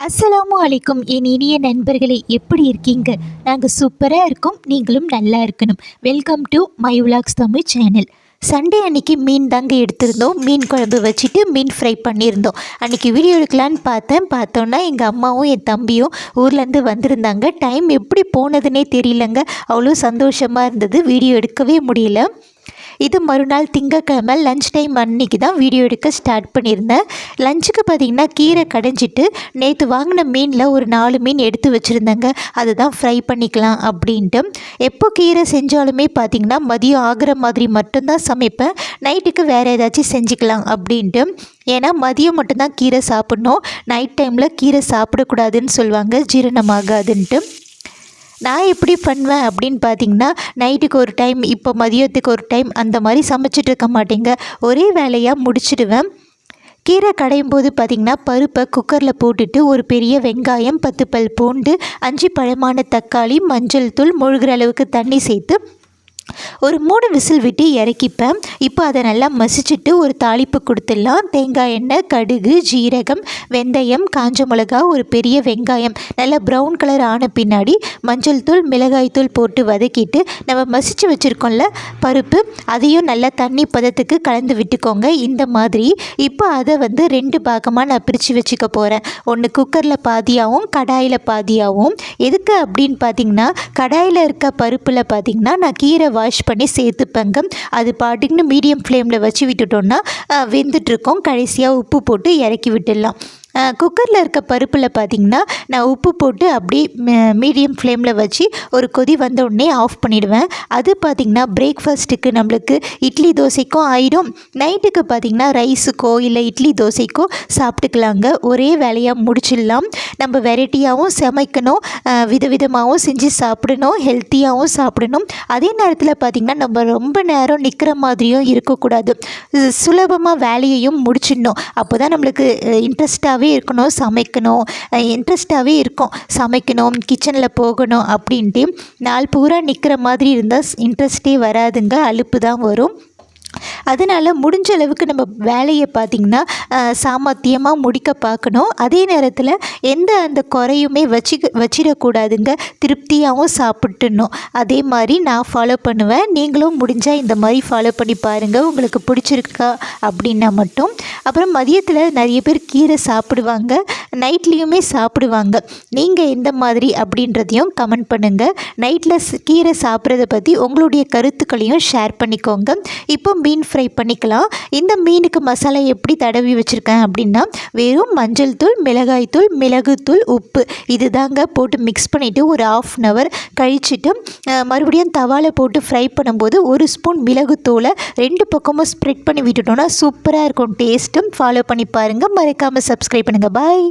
அஸ்ஸலாமு அலைக்கும். என் இனிய நண்பர்களே எப்படி இருக்கீங்க? நாங்கள் சூப்பராக இருக்கோம். நீங்களும் நல்லா இருக்கணும். வெல்கம் டு மை உலாக்ஸ் தமிழ் சேனல் சண்டே அன்னைக்கு மீன் தாங்க எடுத்திருந்தோம். மீன் குழம்பு வச்சுட்டு மீன் ஃப்ரை பண்ணியிருந்தோம். அன்றைக்கி வீடியோ எடுக்கலான்னு பார்த்தேன். பார்த்தோன்னா எங்கள் அம்மாவும் என் தம்பியும் ஊர்லேருந்து வந்திருந்தாங்க. டைம் எப்படி போனதுன்னே தெரியலங்க. அவ்வளோ சந்தோஷமாக இருந்தது. வீடியோ எடுக்கவே முடியல. இது மறுநாள் திங்கக்கிழமை லஞ்ச் டைம் அன்னைக்கு தான் வீடியோ எடுக்க ஸ்டார்ட் பண்ணியிருந்தேன். லஞ்சுக்கு பார்த்திங்கன்னா கீரை கடைஞ்சிட்டு நேற்று வாங்கின மீனில் ஒரு நாலு மீன் எடுத்து வச்சுருந்தேங்க. அதை தான் ஃப்ரை பண்ணிக்கலாம் அப்படின்ட்டு. எப்போ கீரை செஞ்சாலுமே பார்த்திங்கன்னா மதியம் ஆகிற மாதிரி மட்டும்தான் சமைப்பேன். நைட்டுக்கு வேறு ஏதாச்சும் செஞ்சுக்கலாம் அப்படின்ட்டு. ஏன்னா மதியம் மட்டும்தான் கீரை சாப்பிட்ணும். நைட் டைமில் கீரை சாப்பிடக்கூடாதுன்னு சொல்லுவாங்க. ஜீரணமாகாதுன்ட்டு. நான் எப்படி பண்ணுவேன் அப்படின்னு பார்த்தீங்கன்னா நைட்டுக்கு ஒரு டைம் இப்போ மதியத்துக்கு ஒரு டைம் அந்த மாதிரி சமைச்சிட்டு இருக்க மாட்டேங்க. ஒரே வேலையாக முடிச்சிடுவேன். கீரை கடையும் போது பார்த்திங்கன்னா பருப்பை குக்கரில் போட்டுட்டு ஒரு பெரிய வெங்காயம் பத்து பல் பூண்டு அஞ்சு பழமான தக்காளி மஞ்சள் தூள் முழுகிற அளவுக்கு தண்ணி சேர்த்து ஒரு மூணு விசில் விட்டு இறக்கிப்பேன். இப்போ அதை நல்லா மசிச்சுட்டு ஒரு தாளிப்பு கொடுத்துடலாம். தேங்காய் எண்ணெய் கடுகு ஜீரகம் வெந்தயம் காஞ்ச மிளகா ஒரு பெரிய வெங்காயம். நல்லா ப்ரௌன் கலர் ஆன பின்னாடி மஞ்சள் தூள் மிளகாய் தூள் போட்டு வதக்கிட்டு நம்ம மசிச்சு வச்சுருக்கோம்ல பருப்பு அதையும் நல்லா தண்ணி பதத்துக்கு கலந்து விட்டுக்கோங்க. இந்த மாதிரி இப்போ அதை வந்து ரெண்டு பாகமாக நான் பிரித்து வச்சுக்க போகிறேன் ஒன்று குக்கரில் பாதியாகவும் கடாயில் பாதியாகவும் எதுக்கு அப்படின்னு பார்த்தீங்கன்னா கடாயில் இருக்க பருப்பில் பார்த்தீங்கன்னா நான் கீரை வாஷ் பண்ணி சேர்த்துப்பேங்க. அது பாட்டுக்குன்னு மீடியம் ஃப்ளேமில் வச்சு விட்டுட்டோன்னா வெந்துட்டுருக்கோம். கடைசியாக உப்பு போட்டு இறக்கி விட்டுடலாம். குக்கரில் இருக்க பருப்பில் பார்த்திங்கன்னா நான் உப்பு போட்டு அப்படியே மீடியம் ஃப்ளேமில் வச்சு ஒரு கொதி வந்த உடனே ஆஃப் பண்ணிவிடுவேன் அது பார்த்திங்கன்னா பிரேக்ஃபாஸ்ட்டுக்கு நம்மளுக்கு இட்லி தோசைக்கும் ஆயிடும். நைட்டுக்கு பார்த்திங்கன்னா ரைஸுக்கோ இல்லை இட்லி தோசைக்கோ சாப்பிட்டுக்கலாங்க. ஒரே வேலையாக முடிச்சிடலாம். நம்ம வெரைட்டியாகவும் சமைக்கணும். விதவிதமாகவும் செஞ்சு சாப்பிடணும். ஹெல்த்தியாகவும் சாப்பிடணும். அதே நேரத்தில் பார்த்திங்கன்னா நம்ம ரொம்ப நேரம் நிற்கிற மாதிரியும் இருக்கக்கூடாது. சுலபமாக வேலையையும் முடிச்சிடணும். அப்போ தான் நம்மளுக்கு இன்ட்ரெஸ்ட்டாகவே இன்ட்ரெஸ்ட்டாகவே இருக்கணும் சமைக்கணும் இன்ட்ரெஸ்ட்டாகவே இருக்கும். சமைக்கணும் கிச்சனில் போகணும் அப்படின்ட்டு நாள் பூரா நிற்கிற மாதிரி இருந்தால் இன்ட்ரெஸ்ட்டே வராதுங்க. அலுப்பு தான் வரும். அதனால் முடிஞ்ச அளவுக்கு நம்ம வேலையை பார்த்திங்கன்னா சாமர்த்தியமாக முடிக்க பார்க்கணும். அதே நேரத்தில் எந்த அந்த குறையுமே வச்சு வச்சிடக்கூடாதுங்க. திருப்தியாகவும் சாப்பிட்டுணும் அதே மாதிரி நான் ஃபாலோ பண்ணுவேன். நீங்களும் முடிஞ்சால் இந்த மாதிரி ஃபாலோ பண்ணி பாருங்கள் உங்களுக்கு பிடிச்சிருக்கா அப்படின்னா மட்டும். அப்புறம் மதியத்தில் நிறைய பேர் கீரை சாப்பிடுவாங்க. நைட்லேயுமே சாப்பிடுவாங்க. நீங்கள் எந்த மாதிரி அப்படின்றதையும் கமெண்ட் பண்ணுங்கள் நைட்டில் கீரை சாப்பிட்றத பற்றி உங்களுடைய கருத்துக்களையும் ஷேர் பண்ணிக்கோங்க. இப்போ மீன் ஃப்ரை பண்ணிக்கலாம். இந்த மீனுக்கு மசாலா எப்படி தடவி வச்சுருக்கேன் அப்படின்னா வெறும் மஞ்சள் தூள் மிளகாய் தூள் மிளகுத்தூள் உப்பு இது தாங்க போட்டு மிக்ஸ் பண்ணிவிட்டு ஒரு ஆஃப் அன் ஹவர் கழிச்சுட்டு மறுபடியும் தவாவில் போட்டு ஃப்ரை பண்ணும்போது ஒரு ஸ்பூன் மிளகுத்தூளை ரெண்டு பக்கமும் ஸ்ப்ரெட் பண்ணி விட்டுட்டோன்னா சூப்பராக இருக்கும். டேஸ்ட்டும் ஃபாலோ பண்ணி பாருங்கள் மறக்காமல் சப்ஸ்கிரைப் பண்ணுங்கள் பாய்